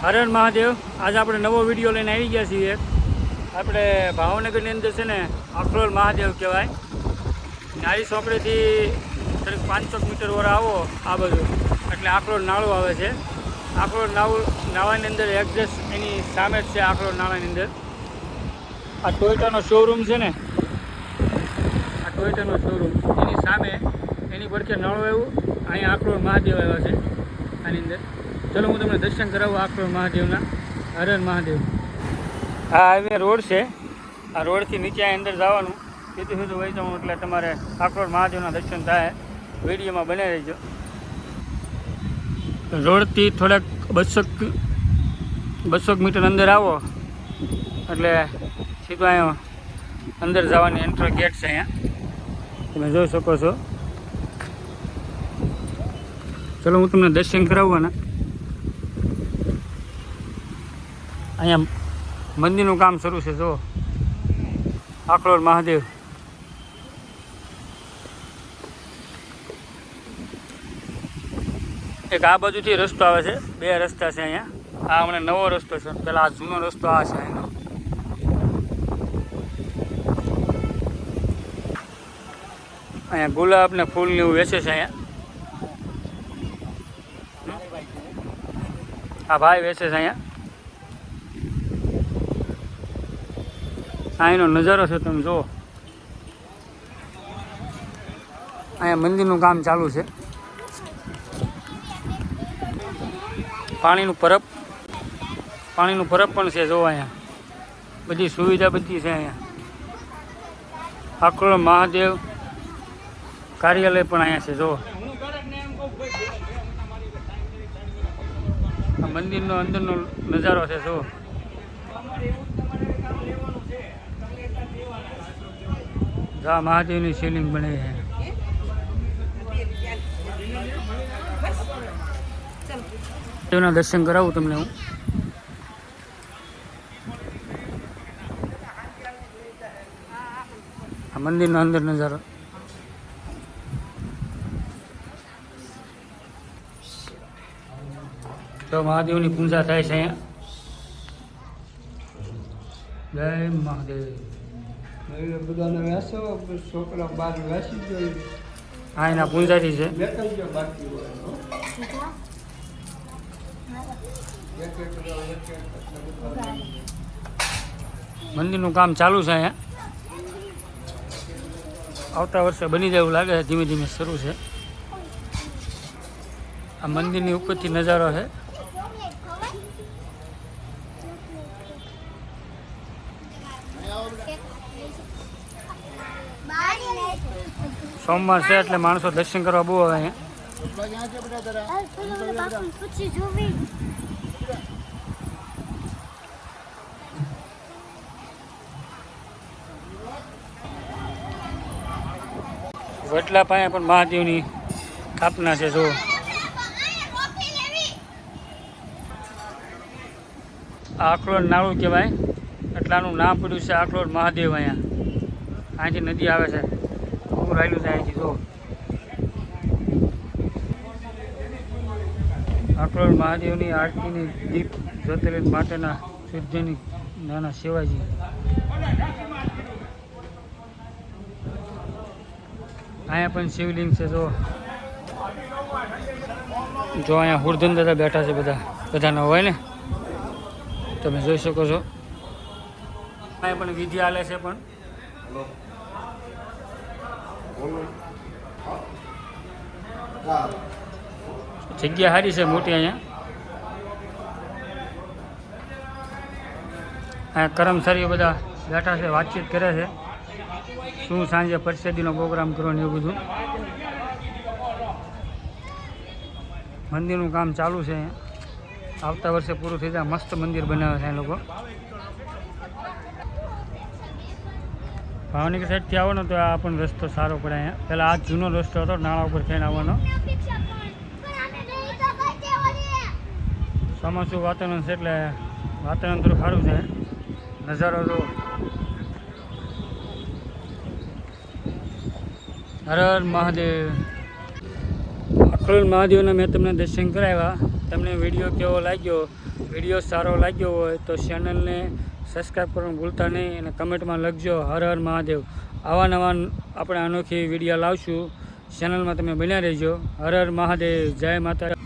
હરણ મહાદેવ, આજે આપણે નવો વીડિયો લઈને આવી ગયા છીએ. આપણે ભાવનગરની અંદર છે ને અખરોલ મહાદેવ કહેવાય. નારી ચોકડીથી થોડીક પાંચસો મીટર વર આવો આ બધું એટલે આકરો નાળો આવે છે. આકરો નાળું, નાળાની અંદર એક્ઝેસ્ટ એની સામે જ છે આકરો નાળાની અંદર. આ ટોયટાનો શોરૂમ છે ને. આ ટોયટાનો શોરૂમ એની સામે, એની પડખે નળો એવું, અહીંયા આકરો મહાદેવ આવ્યા છે. આની અંદર. ચલો, હું તમને દર્શન કરાવું આખરો મહાદેવના. હરણ મહાદેવ. આ હાઈવે રોડ છે. આ રોડથી નીચે અંદર જવાનું. સીધું સીધું વહી જવાનું, એટલે તમારે આખરોલ મહાદેવના દર્શન થાય. વિડીયોમાં બને રહેજો રોડથી થોડાક બસો બસો મીટર અંદર આવો. એટલે સીધું અહીંયા અંદર જવાની એન્ટ્રો ગેટ છે અહીંયા. તમે જોઈ શકો છો. ચલો, હું તમને દર્શન કરાવવાના અહીંયા મંદિરનું કામ શરૂ છે જો આખરોલ મહાદેવ. એક આ બાજુથી રસ્તો આવે છે, બે રસ્તા છે અહીંયા. આ હમણાં નવો રસ્તો છે, પેલા આ જૂનો રસ્તો આ છે અહીંનો. અહીંયા ગુલાબ ને ફૂલ ને એવું વેચે છે અહીંયા. આ ભાઈ વેચે છે અહીંયા. અહીંનો નજારો છે, તમે જુઓ. અહીંયા મંદિરનું કામ ચાલુ છે. પાણીનું પરબ પાણીનું પરબ પણ છે જોવા અહીંયા. બધી સુવિધા બધી છે અહીંયા. આકરો મહાદેવ કાર્યાલય પણ અહીંયા છે જો મંદિરનો અંદરનો નજારો છે જો જા મહાદેવની શિવલિંગ બને છે દેવના દર્શન કરાવું તમને હું આ મંદિરનો અંદર નજારો તો મહાદેવની પૂજા થાય છે અહીંયા જય મહાદેવ એટલે બધાને વેસો છોકરા બાર વેસી જાય આ એના પૂંજારી છે. ગયો બાકી હોય હો. મંદિરનું કામ ચાલુ છે અહીંયા. આવતા વર્ષે બની જાય એવું લાગે છે ધીમે ધીમે શરૂ છે. આ મંદિરની ઉપરથી નજારો છે. સોમવાર છે એટલે માણસો દર્શન કરવા બહુ આવે અહીંયા પછી પાસે પણ મહાદેવની સ્થાપના છે જો આ આખલોડ નાળું કહેવાય. એટલાનું નામ પડ્યું છે આખલોડ મહાદેવ અહીંયા. અહીંથી નદી આવે છે. પૂર આવેલું છે અહીંથી જો. આખલોડ મહાદેવની આરતીની દીપ જ્યોતિર્લિંગ માટેના સિદ્ધની નાના શિવાજી. અહીંયા પણ શિવલિંગ છે, જો. જો અહીંયા હુરધન દાદા બેઠા છે બધા. બધાના હોય ને? તમે જોઈ શકો છો. અહીંયા પણ વિધિ હાલે છે પણ. જગ્યા સારી છે મોટી અહીંયા. કર્મચારીઓ બધા બેઠા છે, વાતચીત કરે છે. શું સાંજે પરસેદીનો પ્રોગ્રામ કરવાનો એવું બધું. મંદિરનું કામ ચાલુ છે આવતા વર્ષે પૂરું થઈ જાય. મસ્ત મંદિર બનાવે છે એ લોકો. ભાવનગર સાઈડથી આવો ને તો આ પણ રસ્તો સારો પડે અહીંયા. પહેલાં આ જૂનો રસ્તો હતો, નાળા ઉપર થઈને આવવાનો. ચોમાસું વાતાવરણ છે એટલે વાતાવરણ થોડું સારું છે. નજારો તો હર હર મહાદેવ. અખરોલ મહાદેવના મેં તમને દર્શન કરાવ્યા. તમને વીડિયો કેવો લાગ્યો? વીડિયો સારો લાગ્યો હોય તો ચેનલને સબસ્ક્રાઈબ કરવાનું ભૂલતા નહીં અને કમેન્ટમાં લખજો હર હર મહાદેવ. આવા નવા આપણે અનોખી વીડિયો લાવશું. ચેનલમાં તમે બન્યા રહેજો. હર હર મહાદેવ. જય માતા